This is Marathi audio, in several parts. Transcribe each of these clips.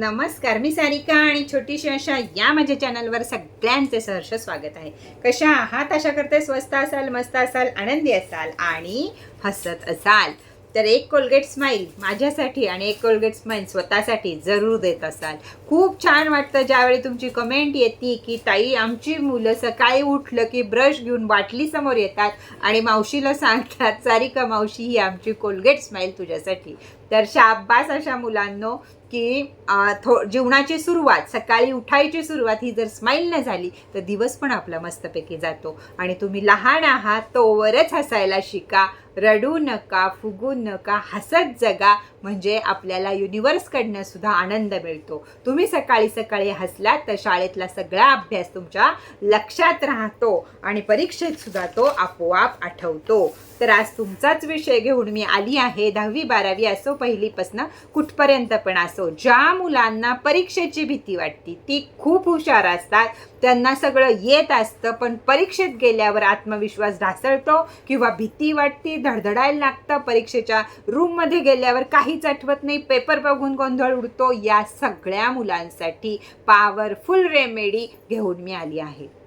नमस्कार मी सारिका आणि छोटीशी अशा या माझ्या चॅनलवर सगळ्यांचे सहर्ष स्वागत आहे. कशा आहात? अशा करते स्वस्त असाल मस्त असाल आनंदी असाल आणि हसत असाल. तर एक कोलगेट स्माईल माझ्यासाठी आणि एक कोलगेट स्माईल स्वतःसाठी जरूर देत असाल. खूप छान वाटतं ज्यावेळी तुमची कमेंट येते की ताई आमची मुलं सकाळी उठलं की ब्रश घेऊन बाटली समोर येतात आणि मावशीला सांगतात सारिका मावशी ही आमची कोलगेट स्माईल तुझ्यासाठी. तर शाबास अशा मुलांनो. की थो जीवनाची सुरुवात सकाळी उठायची सुरुवात ही जर स्माईलनं झाली तर दिवस पण आपला मस्तपैकी जातो. आणि तुम्ही लहान आहात तोवरच हसायला शिका. रडू नका फुगू नका हसत जगा. म्हणजे आपल्याला युनिवर्सकडनं सुद्धा आनंद मिळतो. तुम्ही सकाळी सकाळी हसलात तर शाळेतला सगळा अभ्यास तुमच्या लक्षात राहतो. आणि परीक्षेत सुद्धा तो आपोआप आठवतो. तर आज तुमचाच विषय घेऊन मी आली आहे दहावी बारावी असो पहिलीपासनं कुठपर्यंत पण असो ज्या मुलांना परीक्षेची भीती वाटते ती खूप हुशार असतात. त्यांना सगळं येत असतं पण परीक्षेत गेल्यावर आत्मविश्वास ढासळतो किंवा भीती वाटते धडधडायला लागतं. परीक्षेच्या रूममध्ये गेल्यावर काहीच आठवत नाही पेपर बघून गोंधळ उडतो. या सगळ्या मुलांसाठी पॉवरफुल रेमेडी घेऊन मी आली आहे.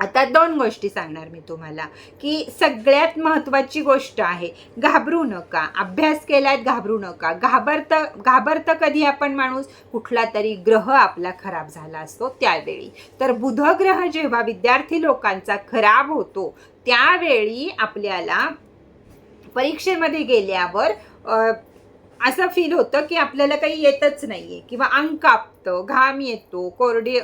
आता दोन गोष्टी सांगणार मी तुम्हाला की सगळ्यात महत्त्वाची गोष्ट आहे घाबरू नका अभ्यास केल्यात घाबरू नका घाबरतं घाबरतं कधी आपण माणूस? कुठला तरी ग्रह आपला खराब झाला असतो त्यावेळी. तर बुध ग्रह जेव्हा विद्यार्थी लोकांचा खराब होतो त्यावेळी आपल्याला परीक्षेमध्ये गेल्यावर असं फील होतं की आपल्याला काही येतच नाहीये. किंवा अंग कापतं घाम येतो कोरडी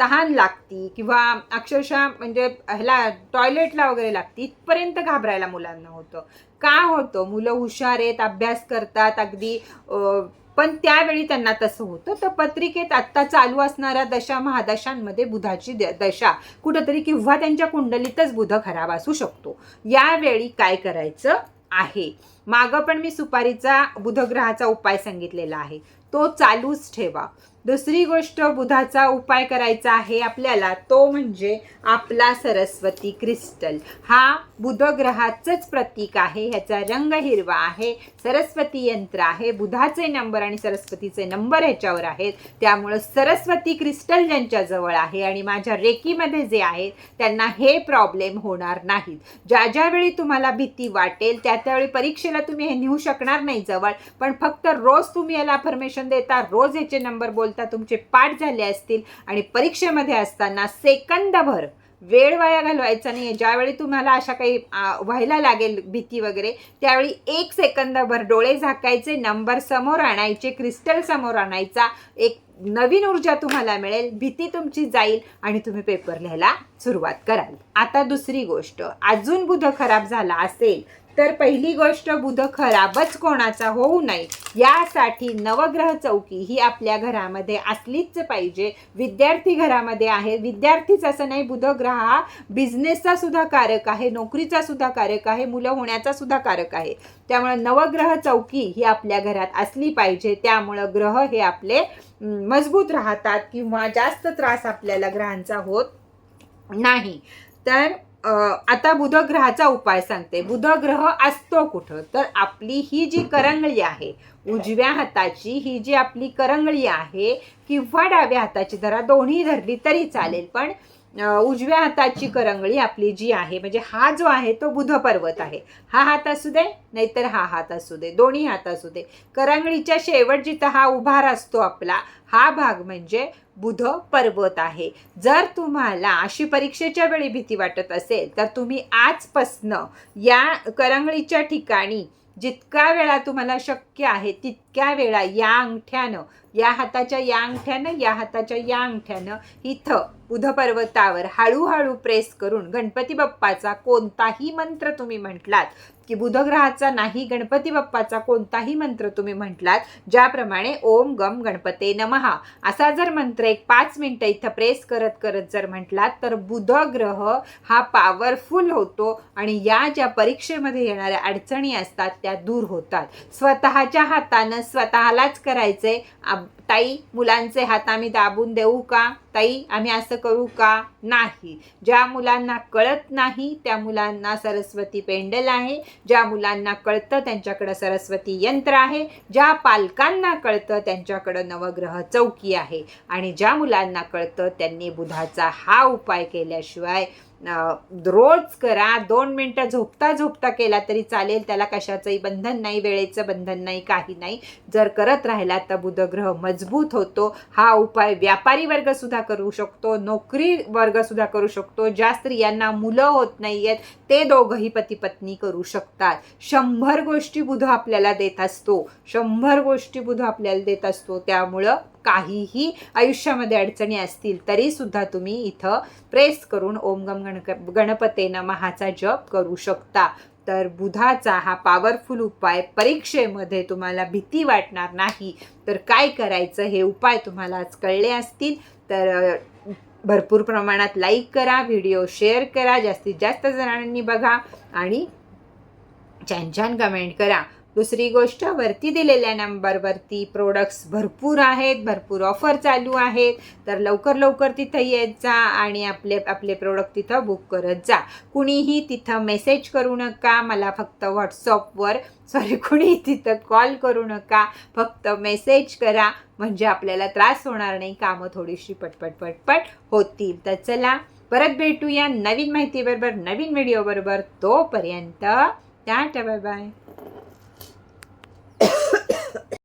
तहान लागती किंवा अक्षरशः म्हणजे ह्याला टॉयलेटला वगैरे लागती इथपर्यंत घाबरायला मुलांना होतं. का होतं? मुलं हुशार आहेत अभ्यास करतात अगदी पण त्यावेळी त्यांना तसं होतं. तर पत्रिकेत आत्ता चालू असणाऱ्या दशा महादशांमध्ये बुधाची द- दशा कुठंतरी किंवा त्यांच्या कुंडलीतच बुध खराब असू शकतो. यावेळी काय करायचं आहे? मागं पण मी सुपारीचा बुधग्रहाचा उपाय सांगितलेला आहे. तो चालूच ठेवा. दुसरी गोष्ट बुधाचा उपाय करायचा आहे आपल्याला तो म्हणजे आपला सरस्वती क्रिस्टल. हा बुधग्रहाचंच प्रतीक आहे ह्याचा रंग हिरवा आहे सरस्वती यंत्र आहे बुधाचे नंबर आणि सरस्वतीचे नंबर ह्याच्यावर आहेत. त्यामुळं सरस्वती क्रिस्टल ज्यांच्याजवळ आहे आणि माझ्या रेकीमध्ये जे आहेत त्यांना हे प्रॉब्लेम होणार नाहीत. ज्या ज्यावेळी तुम्हाला भीती वाटेल त्या त्यावेळी परीक्षेला तुम्ही हे नेऊ शकणार नाही जवळ पण फक्त रोज तुम्ही याला अफर्मेशन देता रोज याचे नंबर बोलता तुमचे पाठ झाले असतील आणि परीक्षेमध्ये असताना सेकंदभर वेळ वाया घालवायचा नाही ज्यावेळी तुम्हाला अशा काही व्हायला लागेल भीती वगैरे त्यावेळी एक सेकंदभर डोळे झाकायचे नंबर समोर आणायचे क्रिस्टल समोर आणायचा एक नवीन ऊर्जा तुम्हाला मिळेल भीती तुमची जाईल आणि तुम्ही पेपर लिहायला सुरुवात कराल. आता दुसरी गोष्ट अजून बुध खराब झाला असेल तर पहिली गोष्ट बुध खराबच कोणाचा होऊ नये. यासाठी नवग्रह चौकी ही आपल्या घरामध्ये असलीच पाहिजे. विद्यार्थी घरामध्ये आहे. विद्यार्थीच असं नाही बुध ग्रह हा बिझनेसचा सुद्धा कारक आहे नोकरीचा सुद्धा कारक आहे मुलं होण्याचा सुद्धा कारक आहे. त्यामुळे नवग्रह चौकी ही आपल्या घरात असली पाहिजे. त्यामुळं ग्रह हे आपले मजबूत राहतात किंवा जास्त त्रास आपल्याला ग्रहांचा होत नाही. तर आता आता बुधग्रहाचा उपाय सांगते. बुधग्रह असतो कुठं? तर आपली ही जी करंगळी आहे उजव्या हाताची ही जी आपली करंगळी आहे किंवा डाव्या हाताची धरा दोन्ही धरली तरी चालेल. पण उजव्या हाताची करंगळी आपली जी आहे म्हणजे हा जो आहे तो बुध पर्वत आहे. हा हात असू दे नाहीतर हा हात असू दे दोन्ही हात असू दे. करंगळीच्या शेवट जिथं हा उभार असतो आपला हा भाग म्हणजे बुध पर्वत आहे. जर तुम्हाला अशी परीक्षेच्या वेळी भीती वाटत असेल तर तुम्ही आजपासनं या करंगळीच्या ठिकाणी जितका वेळा तुम्हाला शक्य आहे तितक्या वेळा या अंगठ्यानं या हाताच्या या अंगठ्यानं या हाताच्या या अंगठ्यानं इथं बुध पर्वतावर हळूहळू प्रेस करून गणपती बाप्पाचा कोणताही मंत्र तुम्ही म्हटलात की बुधग्रहाचा नाही गणपती बाप्पाचा कोणताही मंत्र तुम्ही म्हटलात ज्याप्रमाणे ओम गम गणपते नमहा असा जर मंत्र एक पाच मिनटं इथं प्रेस करत करत जर म्हटलात तर बुध ग्रह हा पॉवरफुल होतो आणि या ज्या परीक्षेमध्ये येणाऱ्या अडचणी असतात त्या दूर होतात. स्वतःच्या हातानं स्वतःलाच करायचे आब- ताई मुलांचे हात आम्ही दाबून देऊ का? ताई आम्ही असं करू का? नाही. ज्या मुलांना कळत नाही त्या मुलांना सरस्वती पेंडल आहे. ज्या मुलांना कळतं त्यांच्याकडं सरस्वती यंत्र आहे. ज्या पालकांना कळतं त्यांच्याकडं नवग्रह चौकी आहे. आणि ज्या मुलांना कळतं त्यांनी बुधाचा हा उपाय केल्याशिवाय रोज करा दोन मिनटं झोपता झोपता केला तरी चालेल त्याला कशाचंही बंधन नाही वेळेचं बंधन नाही काही नाही. जर करत राहिला तर बुधग्रह मजबूत होतो. हा उपाय व्यापारी वर्गसुद्धा करू शकतो नोकरी वर्गसुद्धा करू शकतो. ज्या स्त्रियांना मुलं होत नाही आहेत ते दोघंही पती पत्नी करू शकतात. शंभर गोष्टी बुध आपल्याला देत असतो. शंभर गोष्टी बुध आपल्याला देत असतो. त्यामुळं काहीही आयुष्यामध्ये अडचणी असतील तरीसुद्धा तुम्ही इथं प्रेस करून ओम गम गणक गणपते नमहाचा जप करू शकता. तर बुधाचा हा पॉवरफुल उपाय परीक्षेमध्ये तुम्हाला भीती वाटणार नाही. तर काय करायचं हे उपाय तुम्हाला आज कळले असतील तर भरपूर प्रमाणात लाईक करा व्हिडिओ शेअर करा जास्तीत जास्त जणांनी बघा आणि छान छान कमेंट करा. दुसरी गोष्ट वरती दिलेल्या नंबरवरती प्रोडक्ट्स भरपूर आहेत भरपूर ऑफर चालू आहेत. तर लवकर लवकर तिथं येत जा आणि आपले आपले प्रोडक्ट तिथं बुक करत जा. कुणीही तिथं मेसेज करू नका मला फक्त व्हॉट्सअपवर सॉरी कुणी तिथं कॉल करू नका. फक्त मेसेज करा म्हणजे आपल्याला त्रास होणार नाही कामं थोडीशी पटपट पटपट होतील. तर चला परत भेटूया नवीन माहितीबरोबर नवीन व्हिडिओबरोबर तोपर्यंत टाटा बाय बाय